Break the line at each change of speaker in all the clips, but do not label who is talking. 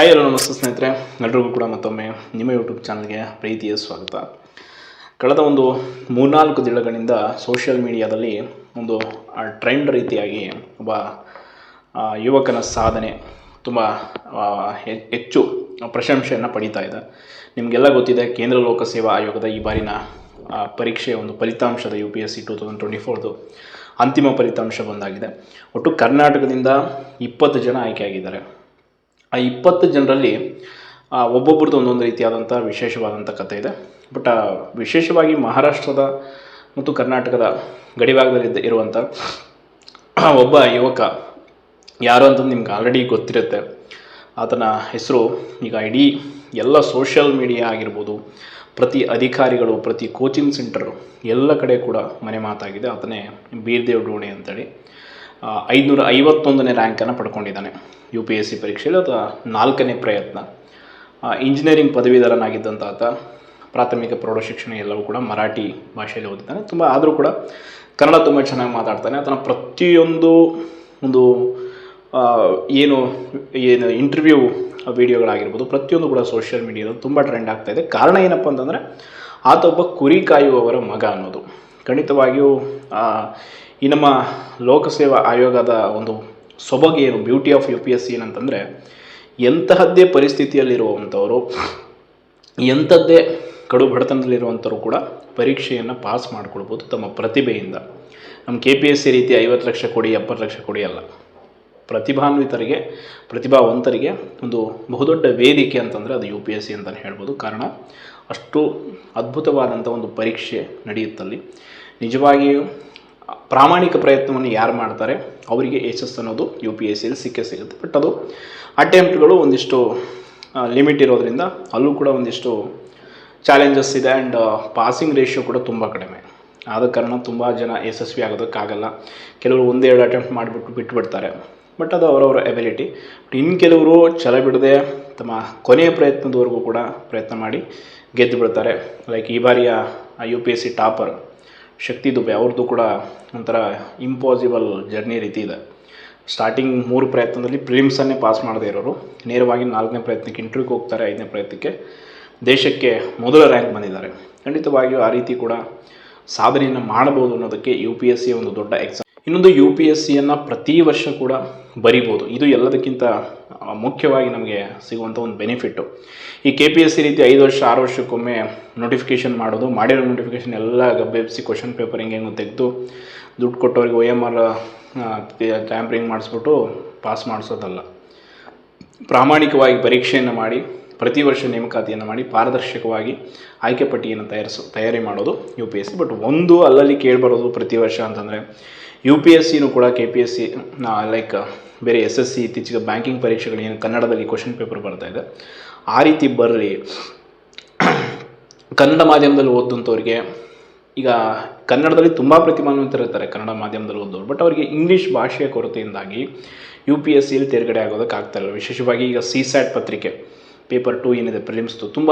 Hi hello ನಮಸ್ತೆ ಸ್ನೇಹಿತರೆ. ಎಲ್ರಿಗೂ ಕೂಡ ಮತ್ತೊಮ್ಮೆ ನಿಮ್ಮ ಯೂಟ್ಯೂಬ್ ಚಾನಲ್ಗೆ ಪ್ರೀತಿಯ ಸ್ವಾಗತ. ಕಳೆದ ಒಂದು ಮೂರ್ನಾಲ್ಕು ದಿನಗಳಿಂದ ಸೋಷಿಯಲ್ ಮೀಡಿಯಾದಲ್ಲಿ ಒಂದು ಟ್ರೆಂಡ್ ರೀತಿಯಾಗಿ ಒಬ್ಬ ಯುವಕನ ಸಾಧನೆ ತುಂಬ ಹೆಚ್ಚು ಪ್ರಶಂಸೆಯನ್ನು ಪಡೀತಾ ಇದೆ. ನಿಮಗೆಲ್ಲ ಗೊತ್ತಿದೆ, ಕೇಂದ್ರ ಲೋಕಸೇವಾ ಆಯೋಗದ ಈ ಬಾರಿನ ಪರೀಕ್ಷೆಯ ಒಂದು ಫಲಿತಾಂಶದ U P S C two thousand twenty ಫೋರ್ದು ಅಂತಿಮ ಫಲಿತಾಂಶ ಬಂದಾಗಿದೆ. ಒಟ್ಟು ಕರ್ನಾಟಕದಿಂದ ಇಪ್ಪತ್ತು ಜನ ಆಯ್ಕೆಯಾಗಿದ್ದಾರೆ. ಆ ಇಪ್ಪತ್ತು ಜನರಲ್ಲಿ ಒಬ್ಬೊಬ್ರದ್ದು ಒಂದೊಂದು ರೀತಿಯಾದಂಥ ವಿಶೇಷವಾದಂಥ ಕಥೆ ಇದೆ. ಬಟ್ ವಿಶೇಷವಾಗಿ ಮಹಾರಾಷ್ಟ್ರದ ಮತ್ತು ಕರ್ನಾಟಕದ ಗಡಿಭಾಗದಲ್ಲಿ ಇದ್ದ- ಇರುವಂಥ ಒಬ್ಬ ಯುವಕ, ಯಾರು ಅಂತಂದು ನಿಮ್ಗೆ ಆಲ್ರೆಡಿ ಗೊತ್ತಿರುತ್ತೆ. ಆತನ ಹೆಸರು ಈಗ ಇಡೀ ಎಲ್ಲ ಸೋಷಿಯಲ್ ಮೀಡಿಯಾ ಆಗಿರ್ಬೋದು, ಪ್ರತಿ ಅಧಿಕಾರಿಗಳು, ಪ್ರತಿ ಕೋಚಿಂಗ್ ಸೆಂಟರು ಎಲ್ಲ ಕಡೆ ಕೂಡ ಮನೆ ಮಾತಾಗಿದೆ. ಆತನೇ ಬೀರ್ದೇವ್ ಡೋಣೆ ಅಂತೇಳಿ. ಐದುನೂರ ಐವತ್ತೊಂದನೇ ರ್ಯಾಂಕನ್ನು ಪಡ್ಕೊಂಡಿದ್ದಾನೆ. ಯು ಪಿ ಎಸ್ ಸಿ ಪರೀಕ್ಷೆಯಲ್ಲಿ ಅದು ನಾಲ್ಕನೇ ಪ್ರಯತ್ನ. ಇಂಜಿನಿಯರಿಂಗ್ ಪದವೀಧರನಾಗಿದ್ದಂಥ ಆತ ಪ್ರಾಥಮಿಕ ಪ್ರೌಢಶಿಕ್ಷಣ ಎಲ್ಲವೂ ಕೂಡ ಮರಾಠಿ ಭಾಷೆಯಲ್ಲಿ ಓದಿದ್ದಾನೆ. ತುಂಬ ಆದರೂ ಕೂಡ ಕನ್ನಡ ತುಂಬ ಚೆನ್ನಾಗಿ ಮಾತಾಡ್ತಾನೆ. ಆತನ ಪ್ರತಿಯೊಂದು ಒಂದು ಏನು ಏನು ಇಂಟರ್ವ್ಯೂ ವಿಡಿಯೋಗಳಾಗಿರ್ಬೋದು, ಪ್ರತಿಯೊಂದು ಕೂಡ ಸೋಷಿಯಲ್ ಮೀಡಿಯಾದಲ್ಲಿ ತುಂಬ ಟ್ರೆಂಡ್ ಆಗ್ತಾ ಇದೆ. ಕಾರಣ ಏನಪ್ಪ ಅಂತಂದರೆ, ಆತ ಒಬ್ಬ ಕುರಿ ಕಾಯುವವರ ಮಗ ಅನ್ನೋದು. ಖಂಡಿತವಾಗಿಯೂ ಈ ನಮ್ಮ ಲೋಕಸೇವಾ ಆಯೋಗದ ಒಂದು ಸೊಬಗೆ ಏನು beauty of U P S C ಏನಂತಂದರೆ, ಎಂತಹದ್ದೇ ಪರಿಸ್ಥಿತಿಯಲ್ಲಿರುವಂಥವರು ಎಂಥದ್ದೇ ಕಡು ಬಡತನದಲ್ಲಿರುವಂಥವ್ರು ಕೂಡ ಪರೀಕ್ಷೆಯನ್ನು ಪಾಸ್ ಮಾಡಿಕೊಳ್ಬೋದು ತಮ್ಮ ಪ್ರತಿಭೆಯಿಂದ. ನಮ್ಮ ಕೆ ಪಿ ಎಸ್ ಸಿ ರೀತಿ ಐವತ್ತು ಲಕ್ಷ ಕೊಡಿ, ಎಪ್ಪತ್ತು ಲಕ್ಷ ಕೊಡಿ ಅಲ್ಲ. ಪ್ರತಿಭಾನ್ವಿತರಿಗೆ, ಪ್ರತಿಭಾವಂತರಿಗೆ ಒಂದು ಬಹುದೊಡ್ಡ ವೇದಿಕೆ ಅಂತಂದರೆ ಅದು ಯು ಪಿ ಎಸ್ ಸಿ ಅಂತಲೇ ಹೇಳ್ಬೋದು. ಕಾರಣ, ಅಷ್ಟು ಅದ್ಭುತವಾದಂಥ ಒಂದು ಪರೀಕ್ಷೆ ನಡೆಯುತ್ತಲ್ಲಿ. ನಿಜವಾಗಿಯೂ ಪ್ರಾಮಾಣಿಕ ಪ್ರಯತ್ನವನ್ನು ಯಾರು ಮಾಡ್ತಾರೆ? ಅವರಿಗೆ ಯಶಸ್ಸು ಅನ್ನೋದು ಯು ಪಿ ಎಸ್ ಸಿಯಲ್ಲಿ ಸಿಕ್ಕೇ ಸಿಗುತ್ತೆ. ಬಟ್ ಅದು ಅಟೆಂಪ್ಟ್ಗಳು ಒಂದಿಷ್ಟು ಲಿಮಿಟ್ ಇರೋದ್ರಿಂದ ಅಲ್ಲೂ ಕೂಡ ಒಂದಿಷ್ಟು ಚಾಲೆಂಜಸ್ ಇದೆ ಆ್ಯಂಡ್ ಪಾಸಿಂಗ್ ರೇಷಿಯೋ ಕೂಡ ತುಂಬ ಕಡಿಮೆ. ಆದ ಕಾರಣ ತುಂಬ ಜನ ಯಶಸ್ವಿ ಆಗೋದಕ್ಕಾಗಲ್ಲ. ಕೆಲವರು ಒಂದೇ ಎರಡು ಅಟೆಂಪ್ಟ್ ಮಾಡಿಬಿಟ್ಟು ಬಿಟ್ಬಿಡ್ತಾರೆ ಬಟ್ ಅದು ಅವರವರ ಎಬಿಲಿಟಿ ಬಟ್ ಇನ್ನು ಕೆಲವರು ಛಲ ಬಿಡದೆ ತಮ್ಮ ಕೊನೆಯ ಪ್ರಯತ್ನದವರೆಗೂ ಕೂಡ ಪ್ರಯತ್ನ ಮಾಡಿ ಗೆದ್ದು ಬಿಡ್ತಾರೆ ಲೈಕ್ ಈ ಬಾರಿಯ U P S C topper Shakti Dubey ಅವ್ರದ್ದು ಕೂಡ ಒಂಥರ ಇಂಪಾಸಿಬಲ್ ಜರ್ನಿ ರೀತಿ ಇದೆ. ಸ್ಟಾರ್ಟಿಂಗ್ ಮೂರು ಪ್ರಯತ್ನದಲ್ಲಿ ಪ್ರಿಲಿಮ್ಸನ್ನೇ ಪಾಸ್ ಮಾಡದೇ ಇರೋರು. ನೇರವಾಗಿ ನಾಲ್ಕನೇ ಪ್ರಯತ್ನಕ್ಕೆ ಇಂಟರ್ವ್ಯೂಗೆ ಹೋಗ್ತಾರೆ ಐದನೇ ಪ್ರಯತ್ನಕ್ಕೆ. ದೇಶಕ್ಕೆ ಮೊದಲ ರ್ಯಾಂಕ್ ಬಂದಿದ್ದಾರೆ. ಖಂಡಿತವಾಗಿಯೂ ಆ ರೀತಿ ಕೂಡ ಸಾಧನೆಯನ್ನು ಮಾಡಬಹುದು ಅನ್ನೋದಕ್ಕೆ ಯು ಪಿ ಎಸ್ ಸಿ ಒಂದು ದೊಡ್ಡ ಎಕ್ಸಾಮ್ ಇನ್ನೊಂದು ಯು ಪಿ ಎಸ್ ಸಿಯನ್ನು ಪ್ರತಿ ವರ್ಷ ಕೂಡ ಬರಿಬೋದು. ಇದು ಎಲ್ಲದಕ್ಕಿಂತ ಮುಖ್ಯವಾಗಿ ನಮಗೆ ಸಿಗುವಂಥ ಒಂದು ಬೆನಿಫಿಟ್ಟು ಈ ಕೆ ಪಿ ಎಸ್ ಸಿ ರೀತಿ ಐದು ವರ್ಷ, ಆರು ವರ್ಷಕ್ಕೊಮ್ಮೆ ನೋಟಿಫಿಕೇಷನ್ ಮಾಡೋದು, ಮಾಡಿರೋ ನೋಟಿಫಿಕೇಷನ್ ಎಲ್ಲ ಗಬ್ಬೆಬ್ಸಿ ಕ್ವಶನ್ ಪೇಪರ್ ಹಿಂಗೆ ಹೆಂಗೆ ತೆಗೆದು ದುಡ್ಡು ಕೊಟ್ಟವ್ರಿಗೆ ಒ ಎಂ ಆರ್ ಟ್ಯಾಂಪ್ರಿಂಗ್ ಮಾಡಿಸ್ಬಿಟ್ಟು ಪಾಸ್ ಮಾಡಿಸೋದಲ್ಲ. ಪ್ರಾಮಾಣಿಕವಾಗಿ ಪರೀಕ್ಷೆಯನ್ನು ಮಾಡಿ, ಪ್ರತಿ ವರ್ಷ ನೇಮಕಾತಿಯನ್ನು ಮಾಡಿ, ಪಾರದರ್ಶಕವಾಗಿ ಆಯ್ಕೆ ಪಟ್ಟಿಯನ್ನು ತಯಾರಿಸು, ತಯಾರಿ ಮಾಡೋದು U P S C but ಒಂದು ಅಲ್ಲಲ್ಲಿ ಕೇಳಿಬರೋದು ಪ್ರತಿ ವರ್ಷ ಅಂತಂದರೆ ಯು ಪಿ ಎಸ್ ಸಿನೂ ಕೂಡ K P S C like ಬೇರೆ ಎಸ್ ಎಸ್ ಸಿ ಇತ್ತೀಚೆಗೆ ಬ್ಯಾಂಕಿಂಗ್ ಪರೀಕ್ಷೆಗಳು ಏನು ಕನ್ನಡದಲ್ಲಿ ಕ್ವಶನ್ ಪೇಪರ್ ಬರ್ತಾ ಇದೆ. ಆ ರೀತಿ ಬರಲಿ ಕನ್ನಡ ಮಾಧ್ಯಮದಲ್ಲಿ ಓದಂಥವ್ರಿಗೆ ಈಗ ಕನ್ನಡದಲ್ಲಿ ತುಂಬ ಪ್ರತಿಭಾನ್ವಿತರು ಇರ್ತಾರೆ ಕನ್ನಡ ಮಾಧ್ಯಮದಲ್ಲಿ ಓದೋರು ಬಟ್ ಅವರಿಗೆ ಇಂಗ್ಲೀಷ್ ಭಾಷೆಯ ಕೊರತೆಯಿಂದಾಗಿ ಯು ಪಿ ಎಸ್ ಸಿಯಲ್ಲಿ ತೇರ್ಗಡೆ ಆಗೋದಕ್ಕೆ ಆಗ್ತಾಯಿಲ್ಲ ವಿಶೇಷವಾಗಿ ಈಗ ಸಿ ಸ್ಯಾಟ್ ಪತ್ರಿಕೆ ಪೇಪರ್ ಟು ಏನಿದೆ ಪ್ರಿಲಿಮ್ಸ್ದು ತುಂಬ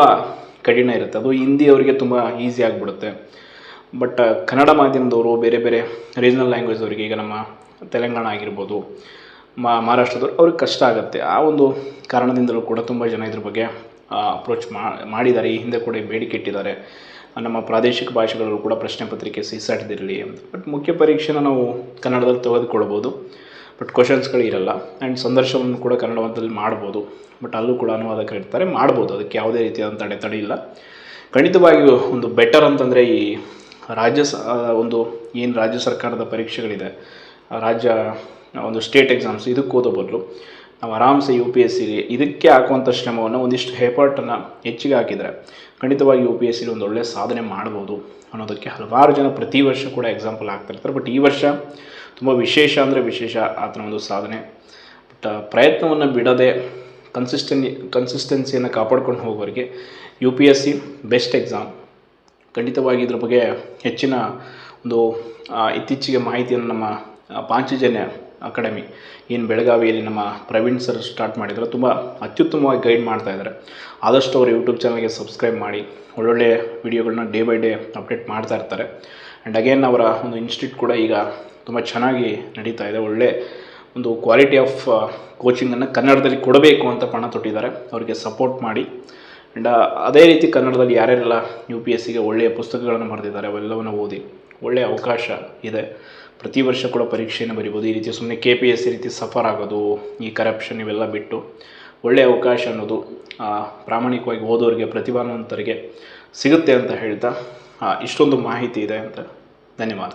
ಕಠಿಣ ಇರುತ್ತೆ. ಅದು ಹಿಂದಿ ಅವರಿಗೆ ತುಂಬ ಈಸಿ ಆಗಿಬಿಡುತ್ತೆ. ಬಟ್ ಕನ್ನಡ ಮಾಧ್ಯಮದವರು ಬೇರೆ ಬೇರೆ ರೀಜನಲ್ ಲ್ಯಾಂಗ್ವೇಜ್ ಅವರಿಗೆ ಈಗ ನಮ್ಮ ತೆಲಂಗಾಣ ಆಗಿರ್ಬೋದು ಮಹಾರಾಷ್ಟ್ರದವ್ರು ಅವ್ರಿಗೆ ಕಷ್ಟ ಆಗುತ್ತೆ. ಆ ಒಂದು ಕಾರಣದಿಂದಲೂ ಕೂಡ ತುಂಬ ಜನ ಇದ್ರ ಬಗ್ಗೆ ಅಪ್ರೋಚ್ ಮಾಡಿದ್ದಾರೆ. ಈ ಹಿಂದೆ ಕೂಡ ಬೇಡಿಕೆ ಇಟ್ಟಿದ್ದಾರೆ. ನಮ್ಮ ಪ್ರಾದೇಶಿಕ ಭಾಷೆಗಳಲ್ಲೂ ಕೂಡ ಪ್ರಶ್ನೆ ಪತ್ರಿಕೆ ಸೀಸಾಟದಿರಲಿ ಬಟ್ ಮುಖ್ಯ ಪರೀಕ್ಷೆನ ನಾವು ಕನ್ನಡದಲ್ಲಿ ತೆಗೆದುಕೊಳ್ಬೋದು. ಬಟ್ ಕ್ವಶನ್ಸ್ಗಳು ಇರಲ್ಲ. ಆ್ಯಂಡ್ ಸಂದರ್ಶನವನ್ನು ಕೂಡ ಕನ್ನಡದಲ್ಲಿ ಮಾಡ್ಬೋದು. ಬಟ್ ಅಲ್ಲೂ ಕೂಡ ಅನುವಾದಕರು ಇರ್ತಾರೆ. ಮಾಡ್ಬೋದು. ಅದಕ್ಕೆ ಯಾವುದೇ ರೀತಿಯಾದಂಥ ಅಡೆತಡೆ ಇಲ್ಲ. ಖಂಡಿತವಾಗಿಯೂ ಒಂದು ಬೆಟರ್ ಅಂತಂದರೆ ಈ ರಾಜ್ಯ ಸ ಒಂದು ಏನು ರಾಜ್ಯ ಸರ್ಕಾರದ ಪರೀಕ್ಷೆಗಳಿದೆ ರಾಜ್ಯ ಒಂದು ಸ್ಟೇಟ್ ಎಕ್ಸಾಮ್ಸ್, ಇದಕ್ಕೆ ಓದೋ ಬದಲು ನಾವು ಆರಾಮ್ಸೆ ಯು ಪಿ ಎಸ್ ಸಿಗೆ ಇದಕ್ಕೆ ಹಾಕುವಂಥ ಶ್ರಮವನ್ನು ಒಂದಿಷ್ಟು ಹೇಪಾಟನ್ನು ಹೆಚ್ಚಿಗೆ ಹಾಕಿದರೆ ಖಂಡಿತವಾಗಿ ಯು ಪಿ ಎಸ್ ಸಿಲಿ ಒಂದು ಒಳ್ಳೆಯ ಸಾಧನೆ ಮಾಡ್ಬೋದು ಅನ್ನೋದಕ್ಕೆ ಹಲವಾರು ಜನ ಪ್ರತಿ ವರ್ಷ ಕೂಡ ಎಕ್ಸಾಂಪಲ್ ಆಗ್ತಿರ್ತಾರೆ ಬಟ್ ಈ ವರ್ಷ ತುಂಬ ವಿಶೇಷ ಅಂದರೆ ವಿಶೇಷ ಆತನ ಒಂದು ಸಾಧನೆ. ಬಟ್ ಪ್ರಯತ್ನವನ್ನು ಬಿಡದೆ ಕನ್ಸಿಸ್ಟೆನ್ ಕನ್ಸಿಸ್ಟೆನ್ಸಿಯನ್ನು ಕಾಪಾಡ್ಕೊಂಡು ಹೋಗೋರಿಗೆ U P S C best exam ಖಂಡಿತವಾಗಿ ಇದ್ರ ಬಗ್ಗೆ ಹೆಚ್ಚಿನ ಒಂದು ಇತ್ತೀಚಿಗೆ ಮಾಹಿತಿಯನ್ನು ನಮ್ಮ ಪಾಂಚಜನ್ಯ ಅಕಾಡೆಮಿ ಏನು ಬೆಳಗಾವಿಯಲ್ಲಿ ನಮ್ಮ ಪ್ರವೀಣ್ ಸರ್ ಸ್ಟಾರ್ಟ್ ಮಾಡಿದ್ರು ತುಂಬ ಅತ್ಯುತ್ತಮವಾಗಿ ಗೈಡ್ ಮಾಡ್ತಾ ಇದ್ದಾರೆ. ಆದಷ್ಟು ಅವ್ರ ಯೂಟ್ಯೂಬ್ ಚಾನಲ್ಗೆ ಸಬ್ಸ್ಕ್ರೈಬ್ ಮಾಡಿ, ಒಳ್ಳೊಳ್ಳೆ ವೀಡಿಯೋಗಳನ್ನ ಡೇ ಬೈ ಡೇ ಅಪ್ಡೇಟ್ ಮಾಡ್ತಾ ಇರ್ತಾರೆ. ಆ್ಯಂಡ್ ಅಗೇನ್ ಅವರ ಒಂದು ಇನ್ಸ್ಟಿಟ್ಯೂಟ್ ಕೂಡ ಈಗ ತುಂಬ ಚೆನ್ನಾಗಿ ನಡೀತಾ ಇದೆ. ಒಳ್ಳೆ ಒಂದು ಕ್ವಾಲಿಟಿ ಆಫ್ ಕೋಚಿಂಗನ್ನು ಕನ್ನಡದಲ್ಲಿ ಕೊಡಬೇಕು ಅಂತ ಪಣ ತೊಟ್ಟಿದ್ದಾರೆ. ಅವರಿಗೆ ಸಪೋರ್ಟ್ ಮಾಡಿ ಆ್ಯಂಡ್ ಅದೇ ರೀತಿ ಕನ್ನಡದಲ್ಲಿ ಯಾರ್ಯಾರೆಲ್ಲ ಯು ಪಿ ಎಸ್ ಸಿಗೆ ಒಳ್ಳೆಯ ಪುಸ್ತಕಗಳನ್ನು ಬರೆದಿದ್ದಾರೆ, ಅವೆಲ್ಲವನ್ನು ಓದಿ ಒಳ್ಳೆಯ ಅವಕಾಶ ಇದೆ. ಪ್ರತಿ ವರ್ಷ ಕೂಡ ಪರೀಕ್ಷೆಯನ್ನು ಬರಿಬೋದು. ಈ ರೀತಿ ಸುಮ್ಮನೆ ಕೆ ಪಿ ಎಸ್ ಸಿ ರೀತಿ ಸಫರ್ ಆಗೋದು, ಈ ಕರಪ್ಷನ್ ಇವೆಲ್ಲ ಬಿಟ್ಟು ಒಳ್ಳೆಯ ಅವಕಾಶ ಅನ್ನೋದು ಪ್ರಾಮಾಣಿಕವಾಗಿ ಓದೋರಿಗೆ ಪ್ರತಿಭಾನ್ವಂತರಿಗೆ ಸಿಗುತ್ತೆ ಅಂತ ಹೇಳ್ತಾ ಇಷ್ಟೊಂದು ಮಾಹಿತಿ ಇದೆ ಅಂತ ಧನ್ಯವಾದ.